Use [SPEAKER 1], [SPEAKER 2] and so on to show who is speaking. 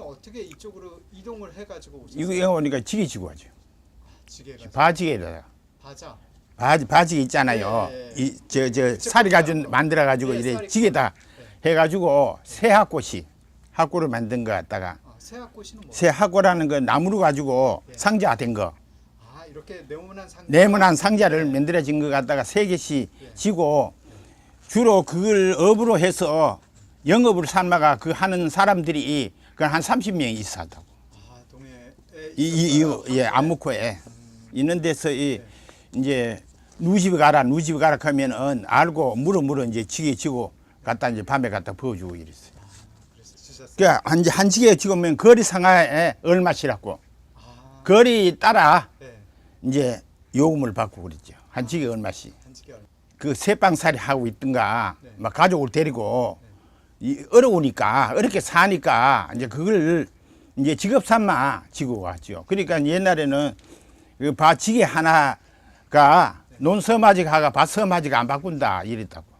[SPEAKER 1] 어떻게 이쪽으로 이동을 해가지고 오셨어요?
[SPEAKER 2] 이거 오니까 지게 지고 하죠.
[SPEAKER 1] 지게가
[SPEAKER 2] 바지게다.
[SPEAKER 1] 바자.
[SPEAKER 2] 바지 바지 있잖아요.
[SPEAKER 1] 예, 예.
[SPEAKER 2] 이저 저 살이 가지고 만들어 가지고
[SPEAKER 1] 예,
[SPEAKER 2] 이래 지게다 해가지고 새학꽃이 학고를 만든 거 갖다가
[SPEAKER 1] 아, 새학꽃이는 뭐?
[SPEAKER 2] 새 학고라는 건 나무로 가지고
[SPEAKER 1] 예.
[SPEAKER 2] 상자 된 거
[SPEAKER 1] 아 이렇게 네모난 상.
[SPEAKER 2] 네모난 상자를 만들어진 거 갖다가 세 개씩 지고 주로 그걸 업으로 해서 영업을 삼아가 그 하는 사람들이 그한 30명이 있었다고.
[SPEAKER 1] 아 동해에
[SPEAKER 2] 이, 이? 이, 예, 안목호에 있는 데서 이, 이제 누집에 가라, 누집에 가라 하면은 알고 물어 물어 이제 지게 지고 갖다 이제 밤에 갖다 부어주고 이랬어요.
[SPEAKER 1] 주셨어요.
[SPEAKER 2] 그러니까 한, 한 지게 지고면 거리 상하에 얼마씩이라고
[SPEAKER 1] 아
[SPEAKER 2] 거리 따라
[SPEAKER 1] 네.
[SPEAKER 2] 이제 요금을 받고 그랬죠. 한 지게 얼마씩.
[SPEAKER 1] 한 지게 얼마?
[SPEAKER 2] 그 새빵살이 하고 있든가
[SPEAKER 1] 네.
[SPEAKER 2] 막 가족을 데리고 이 어려우니까 어렵게 사니까 이제 그걸 이제 직업 삼아 지고 왔죠. 그러니까 옛날에는 그 바지게 하나가 논서마지가 밭서마지가 안 바꾼다 이랬다고.